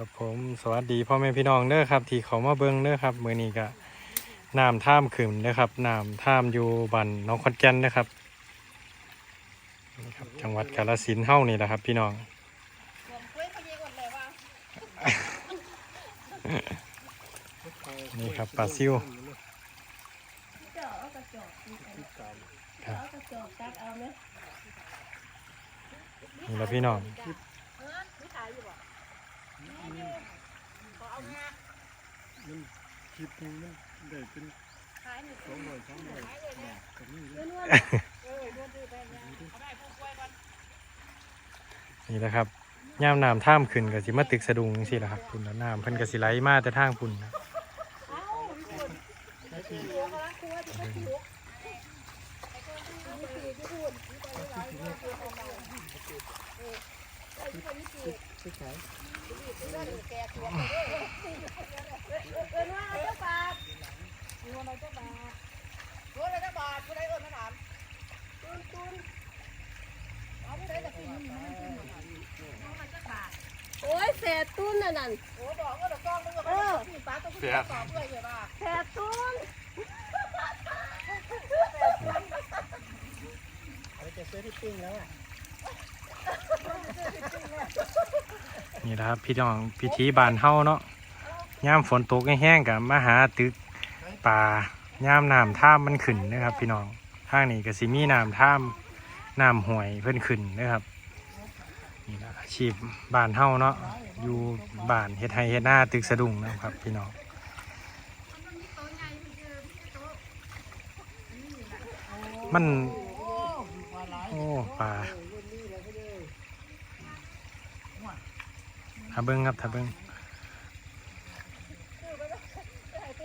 ครับผมสวัสดีพ่อแม่พี่น้องเด้อครับ ที่เขามาเบิ่งเด้อครับมื้อนี้ก็น้ำท่ามขึ้นเด้อครับน้ำท่ามอยู่บ้านหน้องขอนแก่นเด้อครับนี่ครับ จังหวัดกาฬสินธุ์เฮานี่แหละครับ พี่น้องนี่ครับปลาซิวเจาะเอากระจกนี่เอา เอากระจกตัดเอาไหมนี่แหละพี่น้องมันคลิปนึงมันได้เป็นสองร้อยสามร้อยบาทกับนี่เลยนี่แหละครับย่ามน้ำท่ามขึ้นก็สิมาตึกสะดุงสิละครับคุณแล้วน้ำเพิ่นก็สิไหลมาแต่ทางพุ่นนะ โอ้ยแสบตุ้นน่ะนั่นเออเสียแสบตุ้นนี่ติงแหละ นี่นะครับพี่น้องพิธีบานเฮาเนาะย่ามฝนตกแห้งๆกับมาหาตึกป่าย่ามน้ำท่ามมันขึ้นนะครับ พี่น้องทางนี้ก็สิมีน้ำท่ามน้ำห่วยเพิ่นขึ้นนะครับนี่ละอาชีพบานเฮาเนาะอยู่บานเฮ็ดไร่เฮ็ดนาตึกสะดุ้งนะครับ พี่น้องมัน โอ้ปลา ถ้าเบิ้งครับถ้าเบิ้ง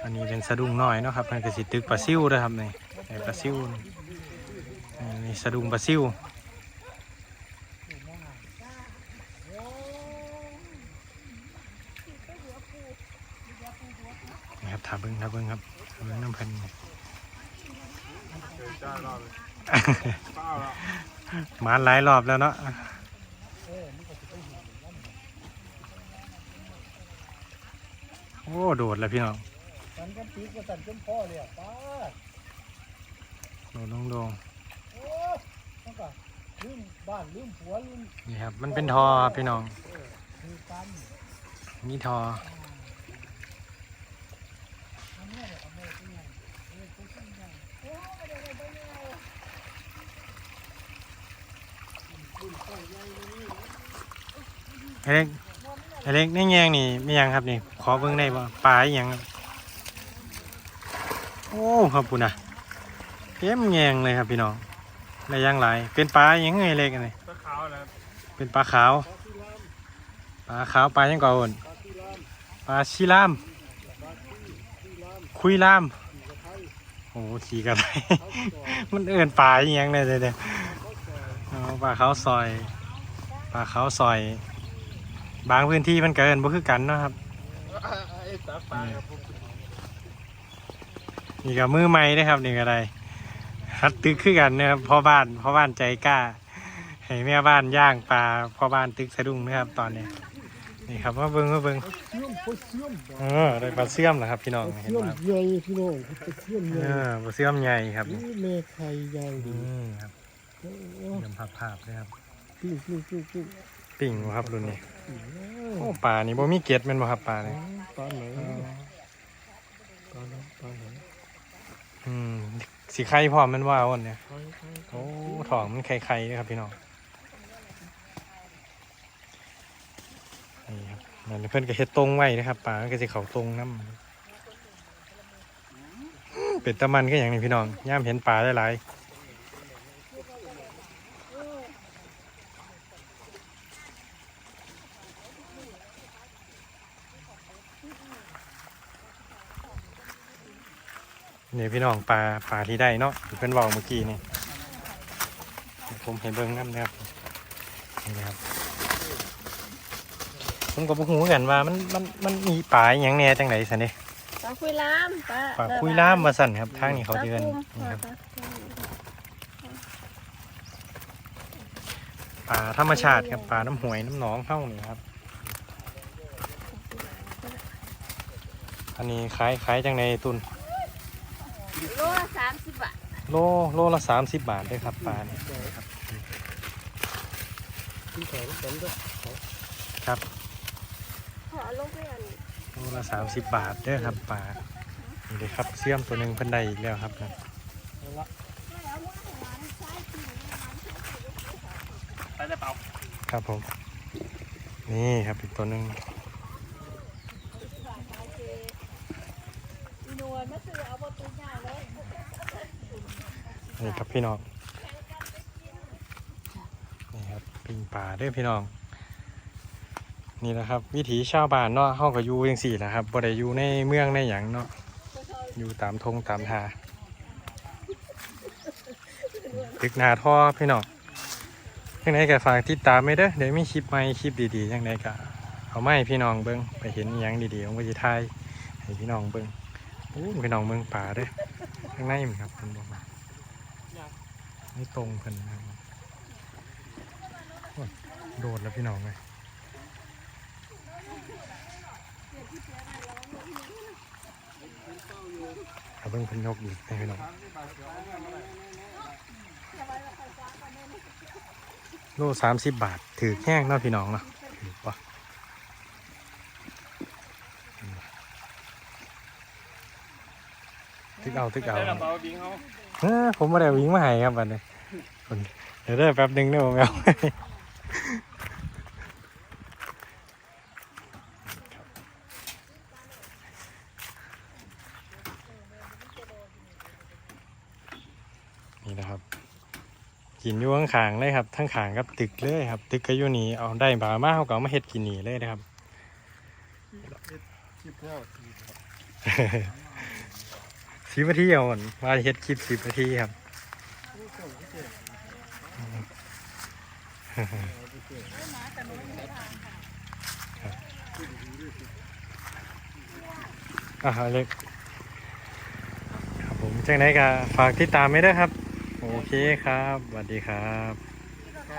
อันนี้เป็นสะดุ้งน้อยเนาะครับมันก็สิตึกปลาซิวด้วยครับนี่ปลาซิวนี่อันนี่สะดุ้งปลาซิวนี่ครับถ้าเบิ้งถ้าเบิ้งครับถ้าเบิ้งน้ำพันนี่เจอจ้ารอบเลยเปล่าะมาหลายรอบแล้วเนาะ โอ้โดดแล้วพี่น้องสันกันปีกับสันจนพ่อเลยอะป้าโดดลงลงโอ้ต้องก็ลืมบ้านลืมผัวลืมนี่ครับ มันเป็นทอครับพี่น้องมีกันมีทอไอ้เล็กไอ้เล็กนี่แยงนี่ไม่ยังครับนี่ ขอเบิ่งได้บ่ปลาอีหยังครับโอ้ครับปุ่นนะเต็มแยงเลยครับพี่น้องได้ยังหลาย เป็นปลาอีหยังไงเล็กอันนี้ตะขาวแล้วเป็นปลาขาว ปลาขาวปลายังก่อนปลาชีลาม คุยลามโอ้ขี่กันไปมันเอื่นปลาอย่างเนี่ยเดี๋ยวเดี๋ยวอ๋อปลาเขาวซอย ปลาเขาวซอย บางพื้นที่มันเกินบ่คือกันเนาะครับไอ้ตาปลาครับผมนี่ก็มือใหม่นะครับนี่ก็ได้ฮัดตึกคือกันนะครับพ่อบ้านพ่อบ้านใจกล้า ให้แม่บ้านย่างปลาพ่อบ้านตึกสะดุ้งนะครับ ตอนนี้ นี่ครับมาเบิ้งมาเบิ้งเสื่อมโคเสื่อมเออได้ปลาเสื่อมเหรอครับพี่น้องเห็นเสื่อมไหมใหญ่พี่น้องเสื่อมใหเอญ่อปลาเสื่อมใหญ่ครับนี่เมฆไข่ใหญ่อืดีมครับโอ้เยี่ยมภาพภาพเลยครับ ปิ้งปิ้งปิ้งปิ้ง ปิ่งบ่ครับรุ่นนี้โอ้ปลานี่บ่มีเกล็ดแมันบ่ครับปลาเนี่ยปลาไหนปลาไหนปลาไหนอืมสีไข่พร้อมแมันว่าอ่อนเนี่ยไข่ไข่โอ้ท้องมันไข่ๆเลยครับพี่น้องนี่ครับนั่นเพื่อนก็เฮ็ดตรงไว้นะครับปลาก็สิเขาตรงน้ำเป็ดตะมันก็อย่างนี้พี่น้องย่ามเห็นปลาหลายๆ นี่พี่น้องปลาปลาที่ได้เนาะที่เพื่อนบอกเมื่อกี้นี่ผมเห็นเบิ้งน้ำนะครับนี่นะครับผมก็บ่ฮู้กันว่ามันมันมันมีปลาอหย่างแหน่จังไดสันเด้ปลาคุยลามปลาปลาคุยล่ามมาสั่นครับทางนี้เขาเดือนปลานี่คุมครับปลาคุมปลาธรรมชาติครับปลาน้ำหวยน้ำหนองเข้านี่ครับ อันนี้ขายขายจังในตุน โลละสามสิบบาทโลโลละสามสิบบาทเด้วยครับปลานี่กินข้าวกันเด้อครับขอลงไปอันโลละสามสิบบาทเด้อครับปลานี่เลยครับเสี่ยมตัวหนึ่งเพิ่นได้อีกแล้วครับนะเอาละไปได้เปล่าครับผม นี่ครับอีกตัวหนึ่งอีนวลมาซื้อเอาบนตัวใหญ่เลย นี่ครับพี่น้อง นี่ครับปิงป่าเด้อพี่น้อง นี่แหละครับ วิถีชาวบ้านเนาะเฮาก็อยู่จังซี่แหละครับบ่ได้อยู่ในเมืองในหยังเนาะ อยู่ตามทงตามทาตึกหนาท่อครับพี่น้องยังไงก็ฝากติดตามไว้เด้อเดี๋ยวมีคลิปใหม่คลิปดีๆยังไงก็เอามาให้พี่น้องเบิ่งไปเห็นอิหยังดีๆของวิถีไทยให้พี่น้องเบิ่งอู้พี่น้องเบิ่งป่าเด้อข้างในมันครับคุณบอกมา ไม่ตรงกันนะครับโอ้ยโดดแล้วพี่น้องเลยเอาเบิ่งพิ่นยกอีกให้พี่น้องโลสามสิบบาทถือแห้งเนาะพี่น้องเนาะถือปะตึกเอาตึกเอา ผมมาได้วิ่งมาให้ครับบัดนี้คนเดี๋ยวได้แป๊บหนึงเด้อผมเอานี่นะครับกินอยู่ข้างๆเลยครับทั้งขางกับตึกเลยครับ ตึกก็อยู่นี่เอาได้บามาเขาก็มาเฮ็ดกินนี่เลยนะครับ สิบนาทีเอาก่อนว่าเฮ็ดคลิปสิบนาทีครับโอ้เจ้าที่เจ้าเอาไปเจ้าอ่าเล็กครับผมจังไดก็ฝากติดตามไม่ได้วยครับ โอเคครับสวัสดีครับ